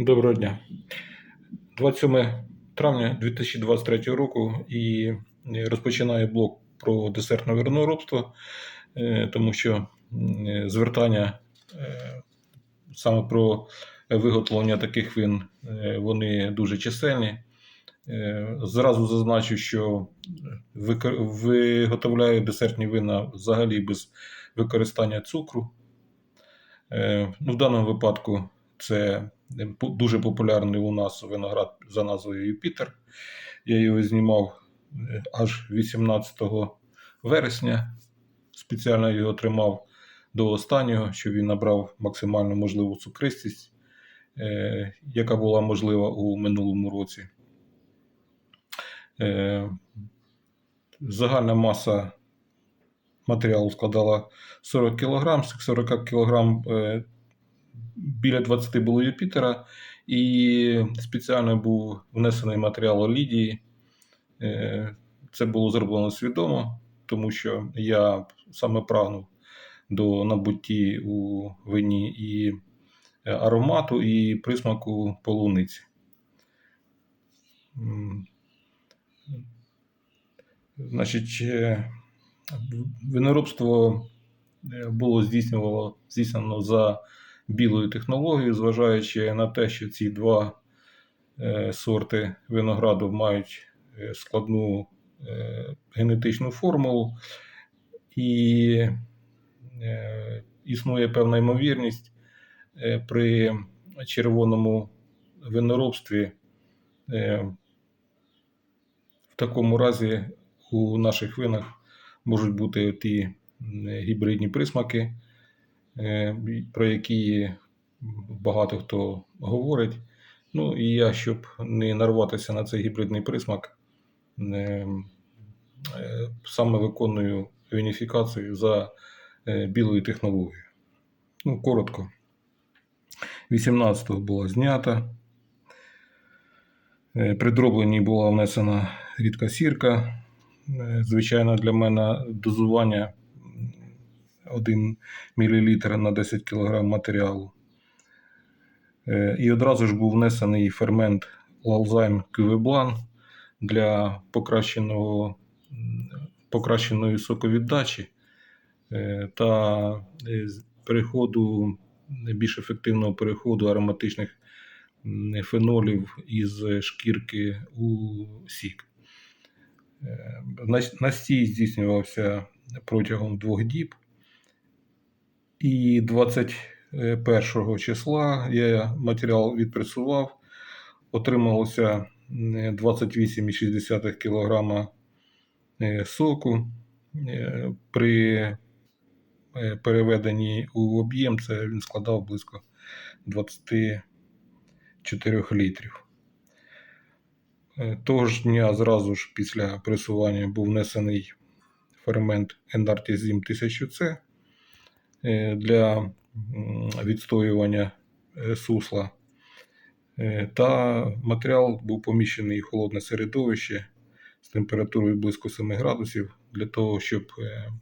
Доброго дня. 27 травня 2023 року і розпочинаю блок про десертне виноробство, е, тому що звертання е, саме про виготовлення таких вин е, вони дуже чисельні. Е, Зразу зазначу, що виготовляю десертні вина взагалі без використання цукру. Е, Ну, в даному випадку це е, дуже популярний у нас виноград за назвою Юпітер. Я його знімав е, аж 18 вересня. Спеціально його тримав до останнього, щоб він набрав максимально можливу цукристість, е, яка була можлива у минулому році. Е, Загальна маса матеріалу складала 40 кг, з 40 кг біля 20 було Юпітера, і спеціально був внесений матеріал Лідії. Е, Це було зроблено свідомо, тому що я саме прагнув до набутті у вині і е, аромату, і присмаку полуниці. Значить, е, виноробство було здійснювало, здійснено за білою технологією, зважаючи на те, що ці два е, сорти винограду мають е, складну е, генетичну формулу, і існує певна ймовірність при червоному виноробстві. В такому разі у наших винах можуть бути ті гібридні присмаки, про які багато хто говорить. Ну і я, щоб не нарватися на цей гібридний присмак, е, е, саме виконую вініфікацію за е, білою технологією. Ну, коротко. 18-го була знята. Е, При дробленні була внесена рідка сірка. Е, Звичайно, для мене дозування 1 мл на 10 кг матеріалу. Е, І одразу ж був внесений фермент Лалзайм Кювеблан для покращеного, покращеної соковіддачі е, та е, переходу, більш ефективного переходу ароматичних фенолів із шкірки у сік. Настій здійснювався протягом двох діб. І 21 числа я матеріал відпрацював. Отрималося 28,6 кг е, соку. Е, При е, переведенні у об'єм це він складав близько 24 літрів. Е, Того ж дня зразу ж після пресування був внесений фермент Енартізім 1000C е, для відстоювання е, сусла. Е, Та матеріал був поміщений в холодне середовище з температурою близько 7 градусів для того, щоб е,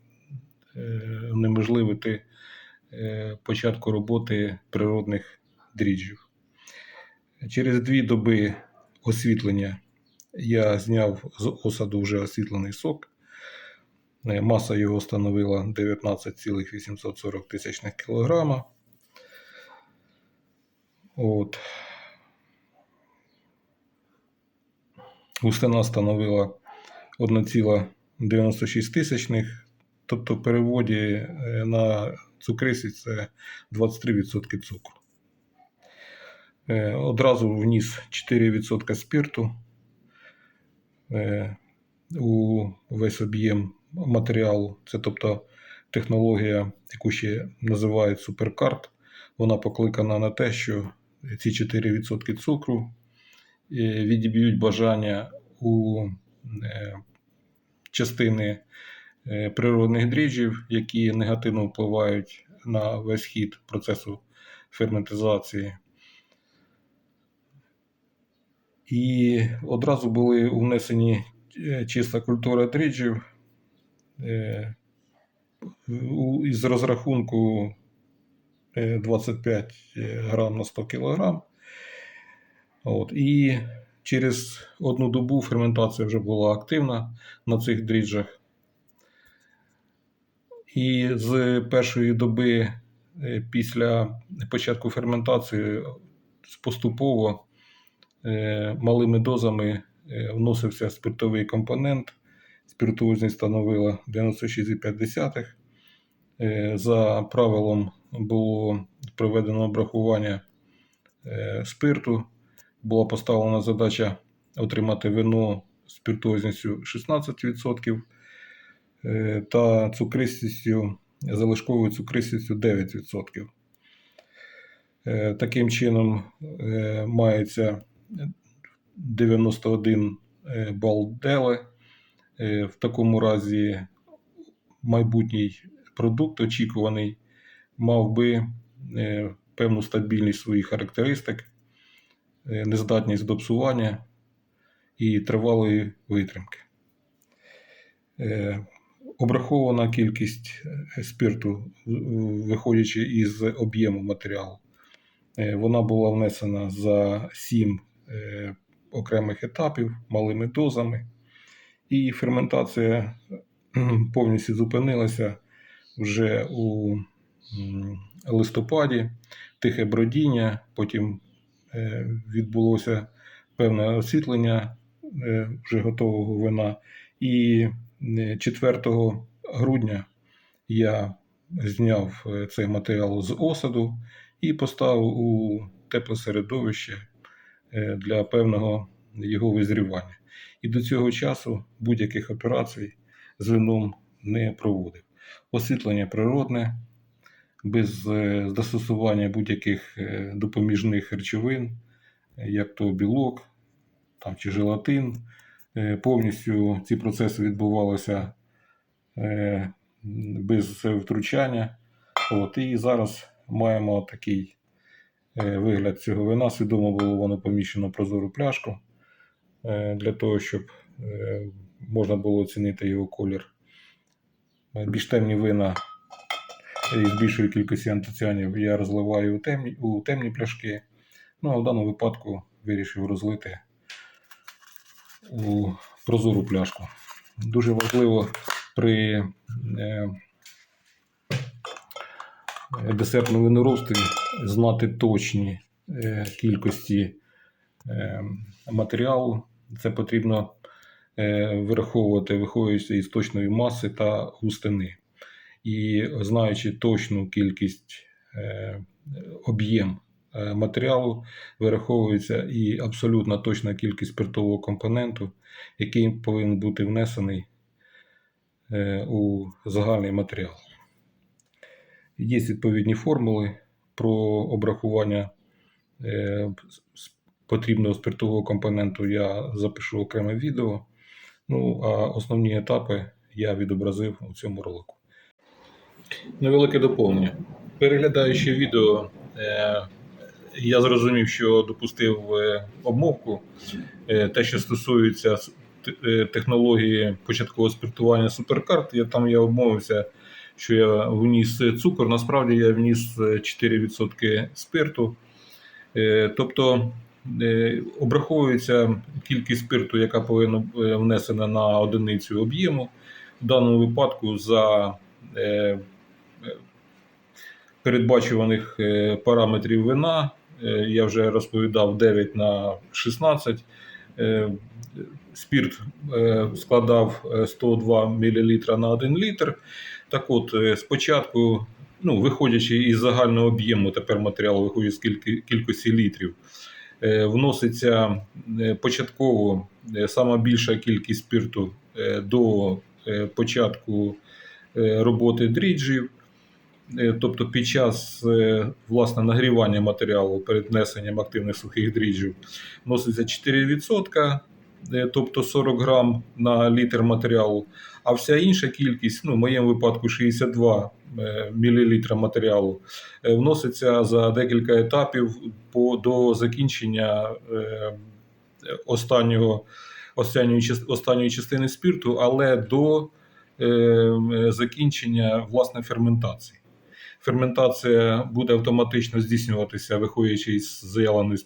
е, унеможливити е, початку роботи природних дріжджів. Через дві доби освітлення я зняв з осаду вже освітлений сок. Е, Маса його становила 19,840 тисячних кілограма. От. Густина становила 1,96 тисячних, тобто в переводі е, на цукристість це 23% цукру. Е, Одразу вніс 4% спирту у весь об'єм матеріалу. Це тобто технологія, яку ще називають суперкарт. Вона покликана на те, що ці 4% цукру е, відіб'ють бажання у е, частини е, природних дріжджів, які негативно впливають на весь хід процесу ферментизації. І одразу були внесені чиста культура дріжджів із розрахунку е, 25 грам на 100 кг. От. І через одну добу ферментація вже була активна на цих дріжджах. І з першої доби е, після початку ферментації поступово е, малими дозами е, вносився спиртовий компонент. Спиртуозність становила 96,5. Е, За правилом було проведено обрахування е, спирту. Була поставлена задача отримати вино з спиртуозністю 16% е, та цукристістю, залишковою цукристістю 9%. Е, Таким чином мається 91 е, бал Деле. Е, В такому разі майбутній продукт очікуваний мав би е, певну стабільність своїх характеристик, е, нездатність до псування і тривалої витримки. Обрахована кількість спирту, виходячи із об'єму матеріалу, вона була внесена за 7 окремих етапів малими дозами, і ферментація повністю зупинилася вже у листопаді, тихе бродіння, потім е, відбулося певне освітлення е, вже готового вина. І е, 4 грудня я зняв е, цей матеріал з осаду і поставив у тепле середовище е, для певного його визрівання. І до цього часу будь-яких операцій з вином не проводив. Освітлення природне, без е, застосування будь-яких е, допоміжних речовин, е, як то білок там, чи желатин. Повністю ці процеси відбувалися без втручання. От, і зараз маємо такий вигляд цього вина. Свідомо було воно поміщено в прозору пляшку для того, щоб е, можна було оцінити його колір. Е, Більш темні вина із більшої кількості антоціанів я розливаю у темні, у темні пляшки. Ну а в даному випадку вирішив розлити у прозору пляшку. Дуже важливо при е, десертному виноробстві знати точні е, кількості е, матеріалу. Це потрібно е, вираховувати, виходячи із точної маси та густини. І знаючи точну кількість е, об'єм е, матеріалу, вираховується і абсолютно точна кількість спиртового компоненту, який повинен бути внесений у загальний матеріал. Є відповідні формули про обрахування потрібного спиртового компоненту. Я запишу окреме відео. Ну, а основні етапи я відобразив у цьому ролику. Невелике доповнення. Переглядаючи відео, е, я зрозумів, що допустив е, обмовку. Е, Те, що стосується технології початкового спиртування суперкарт, я там я обмовився, що я вніс цукор. Насправді я вніс е, 4% спирту. Тобто обраховується кількість спирту, яка повинна е, внесена на одиницю об'єму. В даному випадку за е, е, передбачуваних е, параметрів вина. Е, Я вже розповідав 9 на 16. Е, Спірт е, складав е, 102 мл на 1 літр. Так от, е, спочатку, ну, виходячи із загального об'єму, тепер матеріал виходить з кількості літрів, е, вноситься е, початково е, сама більша кількість спирту е, до е, початку е, роботи дріджів. Е, Тобто під час е, власне нагрівання матеріалу перед внесенням активних сухих дріжджів вноситься 4%, е, тобто 40 грам на літр матеріалу, а вся інша кількість, ну в моєму випадку 62 мл матеріалу, е, вноситься за декілька етапів по, до закінчення е, останнього, останньої, останньої частини спирту, але до е, закінчення власне ферментації. Ферментація буде автоматично здійснюватися, виходячи із заявленої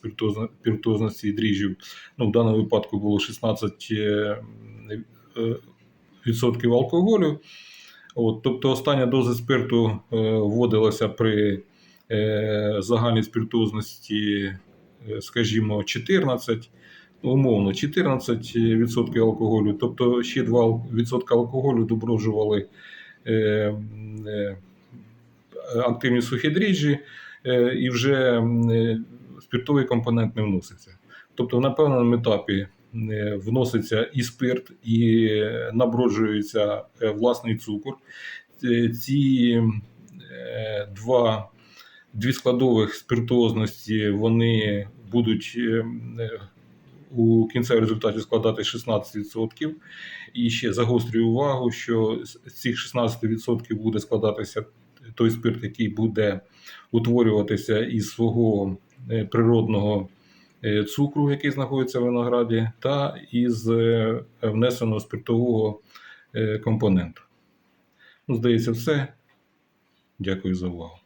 спіртозності дріжджів. Ну, в даному випадку було 16 е, е, алкоголю. От, тобто остання доза спирту е, вводилася при загальній спіртозності, скажімо, 14, ну, умовно 14% алкоголю, тобто ще 2% алкоголю доброджували е, е, активні сухідріжджі, е, і вже е, спиртовий компонент не вноситься. Тобто на певному етапі е, вноситься і спирт, і е, наброджується е, власний цукор. Е, Ці е, два, дві складових спиртуозності вони будуть е, е, у кінцевому результаті складати 16%. І ще загострюю увагу, що з цих 16% буде складатися той спирт, який буде утворюватися із свого е, природного е, цукру, який знаходиться в винограді, та із е, внесеного спиртового компоненту. Ну, здається, все. Дякую за увагу.